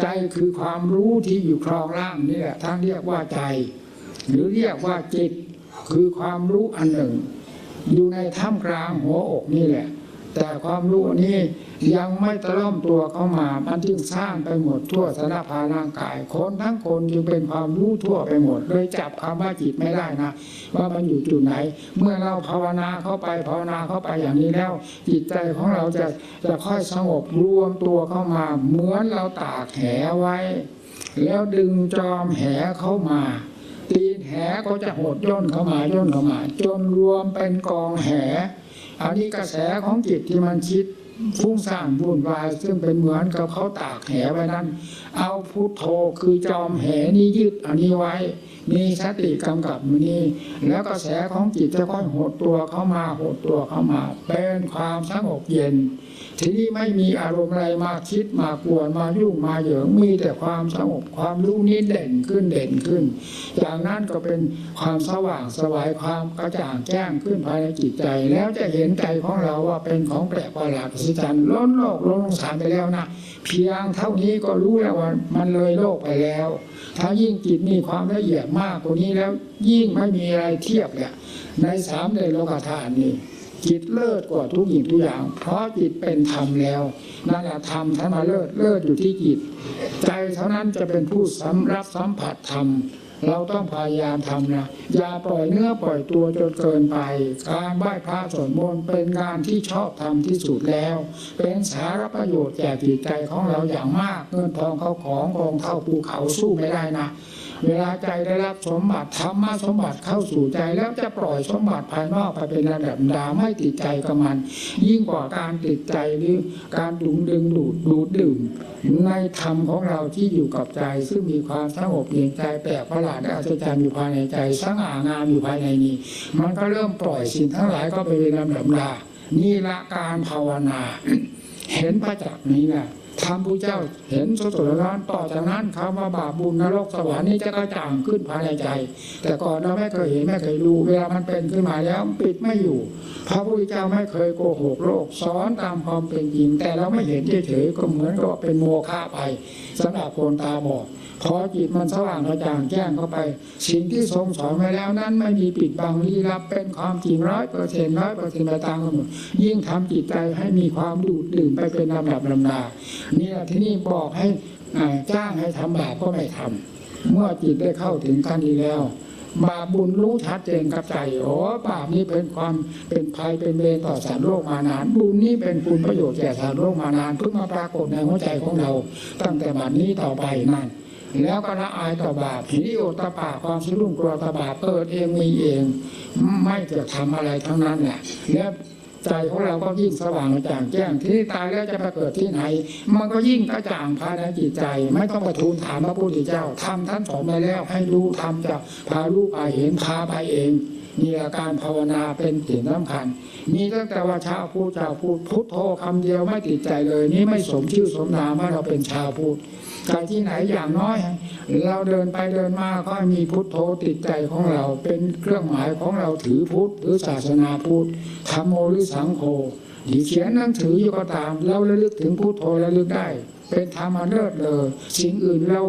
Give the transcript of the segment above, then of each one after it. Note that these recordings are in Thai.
ใจคือความรู้ที่อยู่ครองร่างนี่แหละท่านเรียกว่าใจ หรือเรียกว่าจิต คือความรู้อันหนึ่ง อยู่ในท่ามกลางหัวอกนี่แหละ แต่ความรู้นี้ยังไม่ตะล่อมตัวเข้ามา มันจึงสร้างไปหมดทั่วสารพาร่างกายคนทั้งคนจึงเป็นความรู้ทั่วไปหมดเลยจับคำว่าจิตไม่ได้นะ ว่ามันอยู่จุดไหน เมื่อเราภาวนาเข้าไปภาวนาเข้าไปอย่างนี้แล้ว จิตใจของเราจะจะค่อยสงบรวมตัวเข้ามาเหมือนเราตากแหไว้ แล้วดึงจอมแหเข้ามาตีนแหก็จะหดย่นเข้ามาย่นเข้ามา จนรวมเป็นกองแห อันนี้กระแสของจิตที่มันคิดฟุ้งซ่านวุ่นวาย ซึ่งเป็นเหมือนกับเขาตากแหไว้นั้น เอาพุทโธคือจอมแหนี้ยึดอันนี้ไว้ มีสติกำกับมือนี้ แล้วกระแสของจิตจะค่อยหดตัวเข้ามาหดตัวเข้ามา เป็นความสงบเย็น ทีนี้ไม่มีอารมณ์อะไรมาคิดมากวนมายุ่งมาเหยิงมีแต่ความสงบความรู้นี้เด่นขึ้นเด่นขึ้นอย่างนั้นก็เป็นความสว่างสวายความกระจ่างแจ้งขึ้นภายในจิตใจ แล้วจะเห็นใจของเราว่าเป็นของแปลกประหลาดอัศจรรย์ล้นโลกล้นสงสารไปแล้วนะเพียงเท่านี้ก็รู้แล้วว่ามันเลยโลกไปแล้ว ถ้ายิ่งจิตมีความละเอียดมากกว่านี้แล้ว ยิ่งไม่มีอะไรเทียบเนี่ยในสามในโลกธาตุนี้จิตเลิศกว่าทุกอย่างทุกอย่าง เพราะจิตเป็นธรรมแล้วนั่นแหละธรรมท่านมาเลิศเลิศอยู่ที่จิต ใจเท่านั้นจะเป็นผู้สัมรับสัมผัสธรรมเราต้องพยายามทำนะอย่าปล่อยเนื้อปล่อยตัวจนเกินไป การไหว้พระสวดมนต์เป็นงานที่ชอบทำที่สุดแล้ว เป็นสาระประโยชน์แก่จิตใจของเราอย่างมากเงินทองเข้าของกองเท่าภูเขาสู้ไม่ได้นะ เวลาใจได้รับสมบัติธรรมะสมบัติเข้าสู่ใจแล้วจะปล่อยสมบัติภายนอกไปเป็นระดับดาไม่ติดใจกับมัน ยิ่งกว่าการติดใจหรือการดุงดึงดูดดูดดื่ม ในธรรมของเราที่อยู่กับใจ ซึ่งมีความสงบเย็นใจแปลกประหลาดและอัศจรรย์อยู่ภายในใจสง่างามอยู่ภายในนี้ มันก็เริ่มปล่อยสิ่งทั้งหลายก็ไปเป็นลำดับดานี่ละการภาวนา เห็นประจักษ์นี้นะ ทำผู้เจ้าเห็นสดๆร้อนต่อจากนั้นคำว่าบาปบุญนรกสวรรค์นี่จะกระจ่างขึ้นภายในใจ แต่ก่อนเราไม่เคยเห็นไม่เคยรู้เวลามันเป็นขึ้นมาแล้วปิดไม่อยู่ พระพุทธเจ้าไม่เคยโกหกโลกสอนตามความเป็นจริง แต่เราไม่เห็นเฉยๆก็เหมือนกับเป็นโมฆะไปสำหรับคนตาบอดพอจิตมันสว่างกระจ่างแจ้งเข้าไป สิ่งที่ทรงสอนไว้แล้วนั้นไม่มีปิดบังลี้ลับเป็นความจริงร้อยเปอร์เซ็นต์ร้อยเปอร์เซ็นต์ไปตามกันหมดยิ่งทำจิตใจให้มีความดูดดื่มไปเป็นลำดับลำดานี่ยที่นี่บอกให้จ้างให้ทำบาปก็ไม่ทำเมื่อจิตได้เข้าถึงขั้นนี้แล้ว บาปบุญรู้ชัดเจนกับใจโอ้บาปนี้เป็นความเป็นภัยเป็นเวรต่อสารโลกมานาน บุญนี้เป็นคุณประโยชน์แก่สารโลกมานานเพิ่งมาปรากฏในหัวใจของเรา ตั้งแต่บัดนี้ต่อไปนั่นแล้วก็ละอายต่อบาปหิริโอตปาความสะดุ้งกลัวต่อบาปเกิดเองมีเอง ไม่จะทำอะไรทั้งนั้นแหละแล้ว ใจของเราก็ยิ่งสว่างจ่างแจ้งที่ตายแล้วจะไปเกิดที่ไหน มันก็ยิ่งกระจ่างภายในจิตใจ ไม่ต้องไปทูลถามพระพุทธเจ้าทำท่านสอนไปแล้วให้รู้ทำจะพารู้ไปเห็นพาไปเองนี่แหละการภาวนาเป็นสิ่งสำคัญ มีตั้งแต่ว่าชาวพูดชาวพูดพุทโธคำเดียวไม่ติดใจเลย นี่ไม่สมชื่อสมนามว่าเราเป็นชาวพูด ไปที่ไหนอย่างน้อย เราเดินไปเดินมาก็มีพุทโธติดใจของเรา เป็นเครื่องหมายของเราถือพุทธหรือศาสนาพุทธธรรมโมหรือสังโฆหรือเขียนหนังสืออยู่ก็ตาม เราระลึกถึงพุทโธระลึกได้ เป็นธรรมันเลิศเลอสิ่งอื่นเรา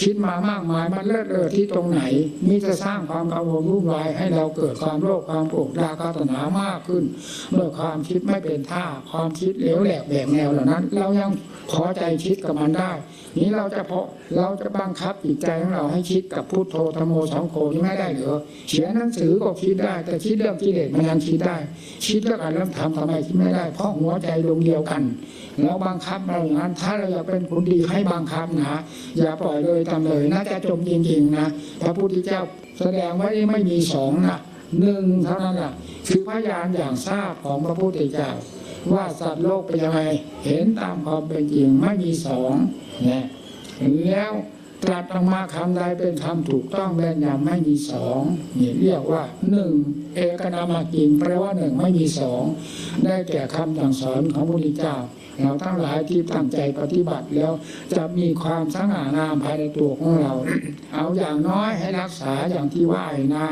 คิดมามากมายมันเลิศเลอที่ตรงไหนมีจะสร้างความกังวลวุ่นวายให้เราเกิดความโลภความโกรธราคะตัณหามากขึ้นเมื่อความคิดไม่เป็นท่าความคิดเหลวแหลกแหวกแนวเหล่านั้น เรายังพอใจคิดกับมันได้ นี้เราจะเพอเราจะบังคับจิตใจของเราให้คิดกับพุทโธธรรมโมสังโฆนี่ไม่ได้เหรอเขียนหนังสือก็คิดได้ แต่คิดเรื่องกิเลสมันยังคิดได้ คิดเรื่องอะไรเรื่องธรรมทำไมคิดไม่ได้ เพราะหัวใจดวงเดียวกันเราบังคับเราอย่างนั้นถ้าเราอยากเป็นคนดีให้บังคับนะ อย่าปล่อยเลยตามเลยน่าจะจมจริงๆนะพระพุทธเจ้าแสดงว่าไม่มีสองนะหนึ่งเท่านั้นแหละคือพยานอย่างทราบของพระพุทธเจ้าว่าสัตว์โลกเป็นยังไงเห็นตามความเป็นจริงไม่มีสองนะแล้ว ตรัสออกมาคำใดเป็นคำถูกต้องแม่นยำไม่มีสองนี่เรียกว่าหนึ่งเอกนามากิงแปลว่าหนึ่งไม่มีสองได้แก่คำสั่งสอนของพระพุทธเจ้าเราทั้งหลายที่ตั้งใจปฏิบัติแล้วจะมีความสง่างามภายในตัวของเรา เอาอย่างน้อยให้รักษาอย่างที่ว่านะ